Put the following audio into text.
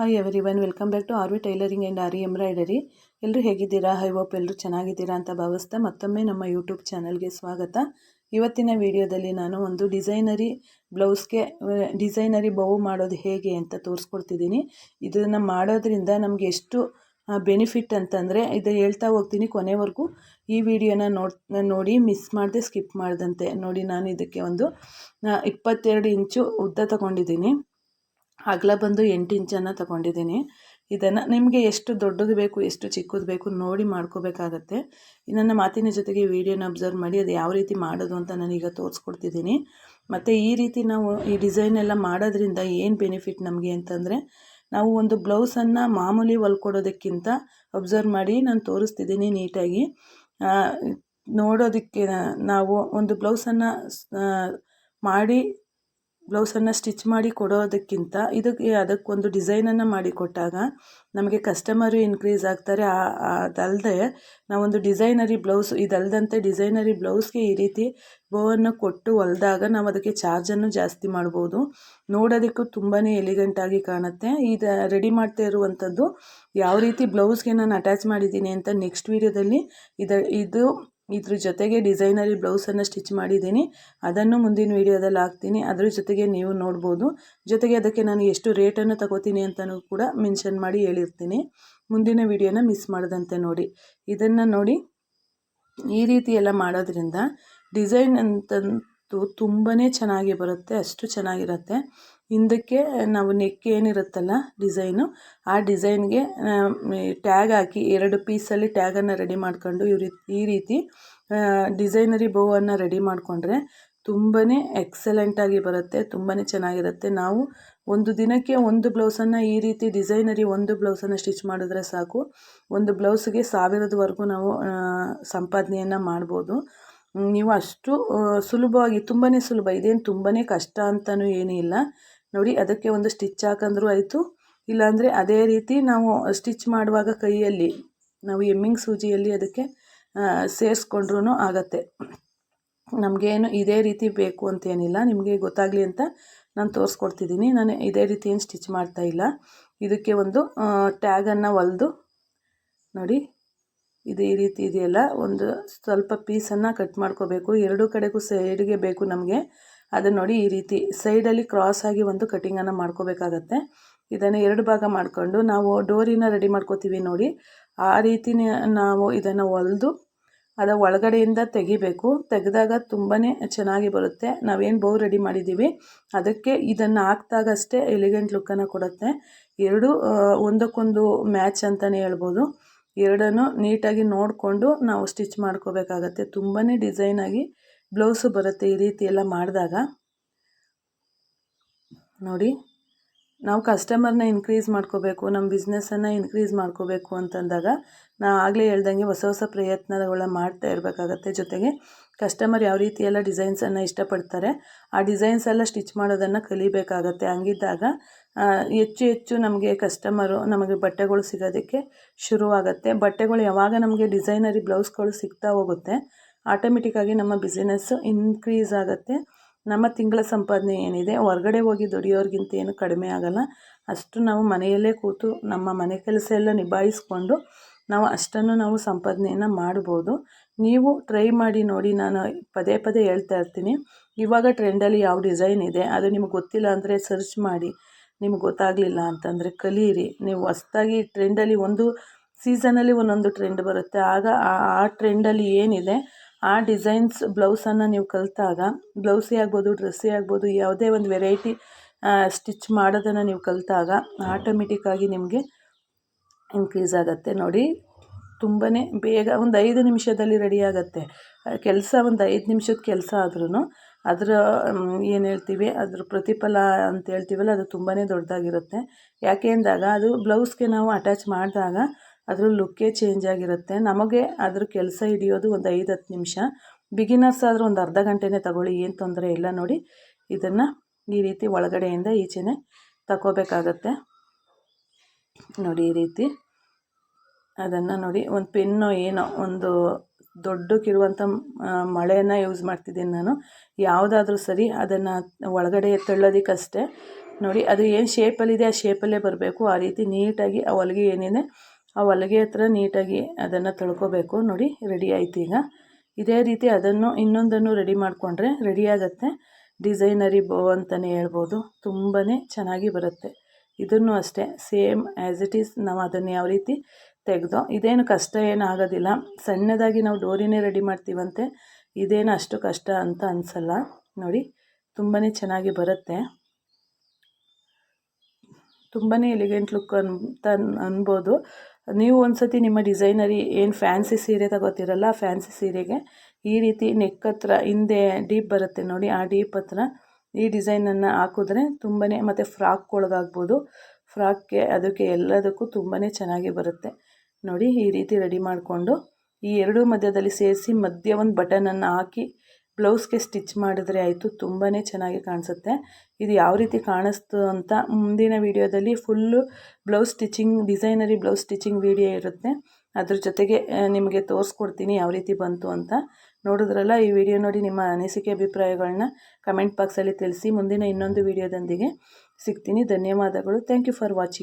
Hi everyone welcome back to R V tailoring and Aari embroidery ಎಲ್ಲರೂ ಹೇಗಿದ್ದೀರಾ? High hope ಎಲ್ಲರೂ ಚೆನ್ನಾಗಿದ್ದೀರಾ ಅಂತ ಭಾವಿಸ್ತಾ ಮತ್ತೊಮ್ಮೆ ನಮ್ಮ ಯೂಟ್ಯೂಬ್ ಚಾನಲ್ಗೆ ಸ್ವಾಗತ. ಇವತ್ತಿನ ವಿಡಿಯೋದಲ್ಲಿ ನಾನು ಒಂದು ಡಿಸೈನರಿ ಬ್ಲೌಸ್ಗೆ ಡಿಸೈನರಿ ಬೌ ಮಾಡೋದು ಹೇಗೆ ಅಂತ ತೋರಿಸ್ಕೊಡ್ತಿದ್ದೀನಿ. ಇದನ್ನು ಮಾಡೋದ್ರಿಂದ ನಮಗೆ ಎಷ್ಟು ಬೆನಿಫಿಟ್ ಅಂತಂದರೆ ಇದು ಹೇಳ್ತಾ ಹೋಗ್ತೀನಿ ಕೊನೆವರೆಗೂ. ಈ ವಿಡಿಯೋನ ನೋಡ್, ನೋಡಿ ಮಿಸ್ ಮಾಡದೆ ಸ್ಕಿಪ್ ಮಾಡ್ದಂತೆ. ನೋಡಿ ನಾನು ಇದಕ್ಕೆ ಒಂದು ಇಪ್ಪತ್ತೆರಡು ಇಂಚು ಉದ್ದ ತಗೊಂಡಿದ್ದೀನಿ. ಅಗಲ ಬಂದು ಎಂಟು ಇಂಚನ್ನು ತಗೊಂಡಿದ್ದೀನಿ. ಇದನ್ನು ನಿಮಗೆ ಎಷ್ಟು ದೊಡ್ಡದು ಬೇಕು, ಎಷ್ಟು ಚಿಕ್ಕದು ಬೇಕು ನೋಡಿ ಮಾಡ್ಕೋಬೇಕಾಗತ್ತೆ. ನನ್ನ ಮಾತಿನ ಜೊತೆಗೆ ವಿಡಿಯೋನ ಅಬ್ಸರ್ವ್ ಮಾಡಿ, ಅದು ಯಾವ ರೀತಿ ಮಾಡೋದು ಅಂತ ನಾನೀಗ ತೋರಿಸ್ಕೊಡ್ತಿದ್ದೀನಿ. ಮತ್ತು ಈ ರೀತಿ ನಾವು ಈ ಡಿಸೈನ್ ಎಲ್ಲ ಮಾಡೋದ್ರಿಂದ ಏನು ಬೆನಿಫಿಟ್ ನಮಗೆ ಅಂತಂದರೆ, ನಾವು ಒಂದು ಬ್ಲೌಸನ್ನು ಮಾಮೂಲಿ ಹೊಲ್ಕೊಡೋದಕ್ಕಿಂತ ಅಬ್ಸರ್ವ್ ಮಾಡಿ ನಾನು ತೋರಿಸ್ತಿದ್ದೀನಿ ನೀಟಾಗಿ. ನೋಡೋದಕ್ಕೆ ನಾವು ಒಂದು ಬ್ಲೌಸನ್ನು ಮಾಡಿ ಬ್ಲೌಸನ್ನು ಸ್ಟಿಚ್ ಮಾಡಿ ಕೊಡೋದಕ್ಕಿಂತ ಇದಕ್ಕೆ ಅದಕ್ಕೊಂದು ಡಿಸೈನನ್ನು ಮಾಡಿಕೊಟ್ಟಾಗ ನಮಗೆ ಕಸ್ಟಮರು ಇನ್ಕ್ರೀಸ್ ಆಗ್ತಾರೆ. ಅದಲ್ಲದೆ ನಾವೊಂದು ಡಿಸೈನರಿ ಬ್ಲೌಸ್ ಇದಲ್ಲದಂತೆ ಡಿಸೈನರಿ ಬ್ಲೌಸ್ಗೆ ಈ ರೀತಿ ಬೋವನ್ನು ಕೊಟ್ಟು ಹೊಲ್ದಾಗ ನಾವು ಅದಕ್ಕೆ ಚಾರ್ಜನ್ನು ಜಾಸ್ತಿ ಮಾಡ್ಬೋದು. ನೋಡೋದಕ್ಕೂ ತುಂಬಾ ಎಲಿಗೆಂಟಾಗಿ ಕಾಣುತ್ತೆ. ಇದು ರೆಡಿ ಮಾಡ್ತಾ ಇರುವಂಥದ್ದು ಯಾವ ರೀತಿ ಬ್ಲೌಸ್ಗೆ ನಾನು ಅಟ್ಯಾಚ್ ಮಾಡಿದ್ದೀನಿ ಅಂತ ನೆಕ್ಸ್ಟ್ ವೀಡಿಯೋದಲ್ಲಿ ಇದು ಇದು ಇದ್ರ ಜೊತೆಗೆ ಡಿಸೈನರಿ ಬ್ಲೌಸನ್ನು ಸ್ಟಿಚ್ ಮಾಡಿದ್ದೀನಿ. ಅದನ್ನು ಮುಂದಿನ ವೀಡಿಯೋದಲ್ಲಿ ಹಾಕ್ತೀನಿ. ಅದ್ರ ಜೊತೆಗೆ ನೀವು ನೋಡ್ಬೋದು. ಜೊತೆಗೆ ಅದಕ್ಕೆ ನಾನು ಎಷ್ಟು ರೇಟನ್ನು ತಗೋತೀನಿ ಅಂತಲೂ ಕೂಡ ಮೆನ್ಷನ್ ಮಾಡಿ ಹೇಳಿರ್ತೀನಿ. ಮುಂದಿನ ವೀಡಿಯೋನ ಮಿಸ್ ಮಾಡದಂತೆ ನೋಡಿ. ಇದನ್ನು ನೋಡಿ ಈ ರೀತಿ ಎಲ್ಲ ಮಾಡೋದ್ರಿಂದ ಡಿಸೈನ್ ಅಂತಂತೂ ತುಂಬಾ ಚೆನ್ನಾಗಿ ಬರುತ್ತೆ, ಅಷ್ಟು ಚೆನ್ನಾಗಿರುತ್ತೆ. ಹಿಂದಕ್ಕೆ ನಾವು ನೆಕ್ ಏನಿರುತ್ತಲ್ಲ ಡಿಸೈನು, ಆ ಡಿಸೈನ್ಗೆ ಟ್ಯಾಗ್ ಹಾಕಿ ಎರಡು ಪೀಸಲ್ಲಿ ಟ್ಯಾಗನ್ನು ರೆಡಿ ಮಾಡ್ಕೊಂಡು ಇವ್ರಿ, ಈ ರೀತಿ ಡಿಸೈನರಿ ಬೋವನ್ನು ರೆಡಿ ಮಾಡಿಕೊಂಡ್ರೆ ತುಂಬಾ ಎಕ್ಸಲೆಂಟಾಗಿ ಬರುತ್ತೆ ತುಂಬಾ ಚೆನ್ನಾಗಿರುತ್ತೆ. ನಾವು ಒಂದು ದಿನಕ್ಕೆ ಒಂದು ಬ್ಲೌಸನ್ನು ಈ ರೀತಿ ಡಿಸೈನರಿ ಒಂದು ಬ್ಲೌಸನ್ನು ಸ್ಟಿಚ್ ಮಾಡಿದ್ರೆ ಸಾಕು. ಒಂದು ಬ್ಲೌಸ್ಗೆ ಸಾವಿರದವರೆಗೂ ನಾವು ಸಂಪಾದನೆಯನ್ನು ಮಾಡ್ಬೋದು. ನೀವು ಅಷ್ಟು ಸುಲಭವಾಗಿ ತುಂಬಾ ಸುಲಭ, ಇದೇನು ತುಂಬಾ ಕಷ್ಟ ಅಂತಲೂ ಏನೂ ಇಲ್ಲ ನೋಡಿ, ಅದಕ್ಕೆ ಒಂದು ಸ್ಟಿಚ್ ಹಾಕಂದ್ರೂ ಆಯಿತು. ಇಲ್ಲಾಂದರೆ ಅದೇ ರೀತಿ ನಾವು ಸ್ಟಿಚ್ ಮಾಡುವಾಗ ಕೈಯಲ್ಲಿ, ನಾವು ಎಮ್ಮಿಂಗ್ ಸೂಜಿಯಲ್ಲಿ ಅದಕ್ಕೆ ಸೇರಿಸ್ಕೊಂಡ್ರೂ ಆಗತ್ತೆ. ನಮಗೇನು ಇದೇ ರೀತಿ ಬೇಕು ಅಂತೇನಿಲ್ಲ. ನಿಮಗೆ ಗೊತ್ತಾಗಲಿ ಅಂತ ನಾನು ತೋರಿಸ್ಕೊಡ್ತಿದ್ದೀನಿ ನಾನು ಇದೇ ರೀತಿ ಏನು ಸ್ಟಿಚ್ ಮಾಡ್ತಾ ಇಲ್ಲ. ಇದಕ್ಕೆ ಒಂದು ಟ್ಯಾಗನ್ನು ಹೊಲ್ದು, ನೋಡಿ, ಇದು ಈ ರೀತಿ ಇದೆಯಲ್ಲ. ಒಂದು ಸ್ವಲ್ಪ ಪೀಸನ್ನು ಕಟ್ ಮಾಡ್ಕೋಬೇಕು. ಎರಡೂ ಕಡೆಗೂ ಸೈಡ್ಗೆ ಬೇಕು ನಮಗೆ. ಅದನ್ನು ನೋಡಿ ಈ ರೀತಿ ಸೈಡಲ್ಲಿ ಕ್ರಾಸ್ ಆಗಿ ಒಂದು ಕಟಿಂಗನ್ನು ಮಾಡ್ಕೋಬೇಕಾಗತ್ತೆ. ಇದನ್ನು ಎರಡು ಭಾಗ ಮಾಡಿಕೊಂಡು ನಾವು ಡೋರಿನ ರೆಡಿ ಮಾಡ್ಕೋತೀವಿ ನೋಡಿ. ಆ ರೀತಿನೇ ನಾವು ಇದನ್ನು ಹೊಲ್ದು ಅದರ ಒಳಗಡೆಯಿಂದ ತೆಗಿಬೇಕು. ತೆಗೆದಾಗ ತುಂಬಾ ಚೆನ್ನಾಗಿ ಬರುತ್ತೆ. ನಾವೇನು ಬೌ ರೆಡಿ ಮಾಡಿದ್ದೀವಿ ಅದಕ್ಕೆ ಇದನ್ನು ಹಾಕ್ದಾಗ ಅಷ್ಟೇ ಎಲಿಗೆಂಟ್ ಲುಕ್ಕನ್ನು ಕೊಡುತ್ತೆ. ಎರಡು ಒಂದಕ್ಕೊಂದು ಮ್ಯಾಚ್ ಅಂತಲೇ ಹೇಳ್ಬೋದು. ಎರಡನ್ನು ನೀಟಾಗಿ ನೋಡಿಕೊಂಡು ನಾವು ಸ್ಟಿಚ್ ಮಾಡ್ಕೋಬೇಕಾಗತ್ತೆ. ತುಂಬಾ ಡಿಸೈನಾಗಿ ಬ್ಲೌಸು ಬರುತ್ತೆ ಈ ರೀತಿ ಎಲ್ಲ ಮಾಡಿದಾಗ, ನೋಡಿ, ನಾವು ಕಸ್ಟಮರ್ನ ಇನ್ಕ್ರೀಸ್ ಮಾಡ್ಕೋಬೇಕು, ನಮ್ಮ ಬಿಸ್ನೆಸ್ಸನ್ನು ಇನ್ಕ್ರೀಸ್ ಮಾಡ್ಕೋಬೇಕು ಅಂತಂದಾಗ, ನಾ ಆಗಲೇ ಹೇಳ್ದಂಗೆ ಹೊಸ ಹೊಸ ಪ್ರಯತ್ನಗಳ ಮಾಡ್ತಾ ಇರಬೇಕಾಗತ್ತೆ. ಜೊತೆಗೆ ಕಸ್ಟಮರ್ ಯಾವ ರೀತಿ ಎಲ್ಲ ಡಿಸೈನ್ಸನ್ನು ಇಷ್ಟಪಡ್ತಾರೆ, ಆ ಡಿಸೈನ್ಸ್ ಎಲ್ಲ ಸ್ಟಿಚ್ ಮಾಡೋದನ್ನು ಕಲಿಬೇಕಾಗತ್ತೆ. ಹಂಗಿದ್ದಾಗ ಹೆಚ್ಚು ಹೆಚ್ಚು ನಮಗೆ ಕಸ್ಟಮರು ನಮಗೆ ಬಟ್ಟೆಗಳು ಸಿಗೋದಕ್ಕೆ ಶುರುವಾಗುತ್ತೆ. ಬಟ್ಟೆಗಳು ಯಾವಾಗ ನಮಗೆ ಡಿಸೈನರಿ ಬ್ಲೌಸ್ಗಳು ಸಿಗ್ತಾ ಹೋಗುತ್ತೆ ಆಟೋಮೆಟಿಕ್ಕಾಗಿ ನಮ್ಮ ಬಿಸಿನೆಸ್ಸು ಇನ್ಕ್ರೀಸ್ ಆಗುತ್ತೆ. ನಮ್ಮ ತಿಂಗಳ ಸಂಪಾದನೆ ಏನಿದೆ, ಹೊರ್ಗಡೆ ಹೋಗಿ ದುಡಿಯೋರಿಗಿಂತ ಏನು ಕಡಿಮೆ ಆಗಲ್ಲ. ಅಷ್ಟು ನಾವು ಮನೆಯಲ್ಲೇ ಕೂತು ನಮ್ಮ ಮನೆ ಕೆಲಸ ಎಲ್ಲ ನಿಭಾಯಿಸ್ಕೊಂಡು ನಾವು ಅಷ್ಟನ್ನು ನಾವು ಸಂಪಾದನೆಯನ್ನು ಮಾಡ್ಬೋದು. ನೀವು ಟ್ರೈ ಮಾಡಿ ನೋಡಿ ನಾನು ಪದೇ ಪದೇ ಹೇಳ್ತಾ ಇರ್ತೀನಿ. ಇವಾಗ ಟ್ರೆಂಡಲ್ಲಿ ಯಾವ ಡಿಸೈನ್ ಇದೆ, ಅದು ನಿಮಗೆ ಗೊತ್ತಿಲ್ಲ ಅಂದರೆ ಸರ್ಚ್ ಮಾಡಿ. ನಿಮ್ಗೆ ಗೊತ್ತಾಗಲಿಲ್ಲ ಅಂತಂದರೆ ಕಲೀರಿ. ನೀವು ಹೊಸ್ದಾಗಿ ಟ್ರೆಂಡಲ್ಲಿ ಒಂದು ಸೀಸನಲ್ಲಿ ಒಂದೊಂದು ಟ್ರೆಂಡ್ ಬರುತ್ತೆ. ಆಗ ಆ ಟ್ರೆಂಡಲ್ಲಿ ಏನಿದೆ ಆ ಡಿಸೈನ್ಸ್ ಬ್ಲೌಸನ್ನು ನೀವು ಕಲಿತಾಗ, ಬ್ಲೌಸೇ ಆಗ್ಬೋದು, ಡ್ರೆಸ್ಸೇ ಆಗ್ಬೋದು, ಯಾವುದೇ ಒಂದು ವೆರೈಟಿ ಸ್ಟಿಚ್ ಮಾಡೋದನ್ನು ನೀವು ಕಲಿತಾಗ ಆಟೋಮೆಟಿಕ್ಕಾಗಿ ನಿಮಗೆ ಇನ್ಕ್ರೀಸ್ ಆಗುತ್ತೆ. ನೋಡಿ ತುಂಬಾ ಬೇಗ ಒಂದು ಐದು ನಿಮಿಷದಲ್ಲಿ ರೆಡಿ ಆಗುತ್ತೆ. ಕೆಲಸ ಒಂದು ಐದು ನಿಮಿಷದ ಕೆಲಸ ಆದ್ರೂ ಅದರ ಏನು ಹೇಳ್ತೀವಿ, ಅದ್ರ ಪ್ರತಿಫಲ ಅಂತ ಹೇಳ್ತೀವಲ್ಲ, ಅದು ತುಂಬಾ ದೊಡ್ಡದಾಗಿರುತ್ತೆ. ಯಾಕೆ ಅಂದಾಗ, ಅದು ಬ್ಲೌಸ್ಗೆ ನಾವು ಅಟ್ಯಾಚ್ ಮಾಡಿದಾಗ ಅದ್ರ ಲುಕ್ಕೇ ಚೇಂಜ್ ಆಗಿರುತ್ತೆ. ನಮಗೆ ಅದ್ರ ಕೆಲಸ ಹಿಡಿಯೋದು ಒಂದು ಐದು ಹತ್ತು ನಿಮಿಷ. ಬಿಗಿನರ್ಸ್ ಆದರೂ ಒಂದು ಅರ್ಧ ಗಂಟೆನೇ ತಗೊಳ್ಳಿ, ಏನು ತೊಂದರೆ ಇಲ್ಲ ನೋಡಿ. ಇದನ್ನು ಈ ರೀತಿ ಒಳಗಡೆಯಿಂದ ಈಚೆನೇ ತಗೋಬೇಕಾಗತ್ತೆ ನೋಡಿ ಈ ರೀತಿ. ಅದನ್ನು ನೋಡಿ, ಒಂದು ಪೆನ್ನು ಏನೋ, ಒಂದು ದೊಡ್ಡಕ್ಕಿರುವಂಥ ಮಳೆಯನ್ನು ಯೂಸ್ ಮಾಡ್ತಿದ್ದೀನಿ ನಾನು. ಯಾವುದಾದ್ರೂ ಸರಿ ಅದನ್ನು ಒಳಗಡೆ ತಳ್ಳೋದಕ್ಕಷ್ಟೇ. ನೋಡಿ, ಅದು ಏನು ಶೇಪಲ್ಲಿದೆ ಆ ಶೇಪಲ್ಲೇ ಬರಬೇಕು. ಆ ರೀತಿ ನೀಟಾಗಿ ಆ ಹೊಲಿಗೆ ಏನಿದೆ ಆ ಹೊಲಿಗೆ ಹತ್ರ ನೀಟಾಗಿ ಅದನ್ನು ತೊಳ್ಕೊಬೇಕು. ನೋಡಿ ರೆಡಿ ಆಯ್ತು ಈಗ. ಇದೇ ರೀತಿ ಅದನ್ನು ಇನ್ನೊಂದನ್ನು ರೆಡಿ ಮಾಡಿಕೊಂಡ್ರೆ ರೆಡಿ ಆಗುತ್ತೆ. ಡಿಸೈನರಿ ಬೋ ಅಂತಲೇ ಹೇಳ್ಬೋದು. ತುಂಬಾ ಚೆನ್ನಾಗಿ ಬರುತ್ತೆ. ಇದನ್ನು ಅಷ್ಟೇ ಸೇಮ್ ಆ್ಯಸ್ ಇಟ್ ಈಸ್ ನಾವು ಅದನ್ನು ಯಾವ ರೀತಿ ತೆಗೆದು, ಇದೇನು ಕಷ್ಟ ಏನು ಆಗೋದಿಲ್ಲ. ಸಣ್ಣದಾಗಿ ನಾವು ಡೋರಿನೇ ರೆಡಿ ಮಾಡ್ತೀವಂತೆ, ಇದೇನು ಅಷ್ಟು ಕಷ್ಟ ಅಂತ ಅನಿಸಲ್ಲ. ನೋಡಿ ತುಂಬಾ ಚೆನ್ನಾಗಿ ಬರುತ್ತೆ. ತುಂಬಾ ಎಲಿಗೆಂಟ್ ಲುಕ್ ಅಂತ ಅನ್ಬೋದು. ನೀವು ಒಂದ್ಸತಿ ನಿಮ್ಮ ಡಿಸೈನರಿ ಏನು ಫ್ಯಾನ್ಸಿ ಸೀರೆ ತಗೋತಿರಲ್ಲ ಫ್ಯಾನ್ಸಿ ಸೀರೆಗೆ, ಈ ರೀತಿ ನೆಕ್ ಹತ್ರ ಹಿಂದೆ ಡೀಪ್ ಬರುತ್ತೆ ನೋಡಿ, ಆ ಡೀಪ್ ಹತ್ರ ಈ ಡಿಸೈನನ್ನು ಹಾಕಿದ್ರೆ ತುಂಬಾ ಮತ್ತು ಫ್ರಾಕ್ ಒಳಗಾಗ್ಬೋದು. ಫ್ರಾಕ್ಗೆ ಅದಕ್ಕೆ ಎಲ್ಲದಕ್ಕೂ ತುಂಬಾ ಚೆನ್ನಾಗಿ ಬರುತ್ತೆ. ನೋಡಿ ಈ ರೀತಿ ರೆಡಿ ಮಾಡಿಕೊಂಡು ಈ ಎರಡೂ ಮಧ್ಯದಲ್ಲಿ ಸೇರಿಸಿ ಮಧ್ಯ ಒಂದು ಬಟನನ್ನು ಹಾಕಿ ಬ್ಲೌಸ್ಗೆ ಸ್ಟಿಚ್ ಮಾಡಿದ್ರೆ ಆಯಿತು ತುಂಬಾ ಚೆನ್ನಾಗಿ ಕಾಣಿಸುತ್ತೆ. ಇದು ಯಾವ ರೀತಿ ಕಾಣಿಸ್ತು ಅಂತ ಮುಂದಿನ ವೀಡಿಯೋದಲ್ಲಿ full blouse stitching, designer blouse stitching video ಇರುತ್ತೆ. ಅದ್ರ ಜೊತೆಗೆ ನಿಮಗೆ ತೋರಿಸ್ಕೊಡ್ತೀನಿ ಯಾವ ರೀತಿ ಬಂತು ಅಂತ. ನೋಡಿದ್ರಲ್ಲ, ಈ ವಿಡಿಯೋ ನೋಡಿ ನಿಮ್ಮ ಅನಿಸಿಕೆ ಅಭಿಪ್ರಾಯಗಳನ್ನ ಕಮೆಂಟ್ ಬಾಕ್ಸಲ್ಲಿ ತಿಳಿಸಿ ಮುಂದಿನ ಇನ್ನೊಂದು ವಿಡಿಯೋದೊಂದಿಗೆ ಸಿಗ್ತೀನಿ. ಧನ್ಯವಾದಗಳು. Thank you for watching.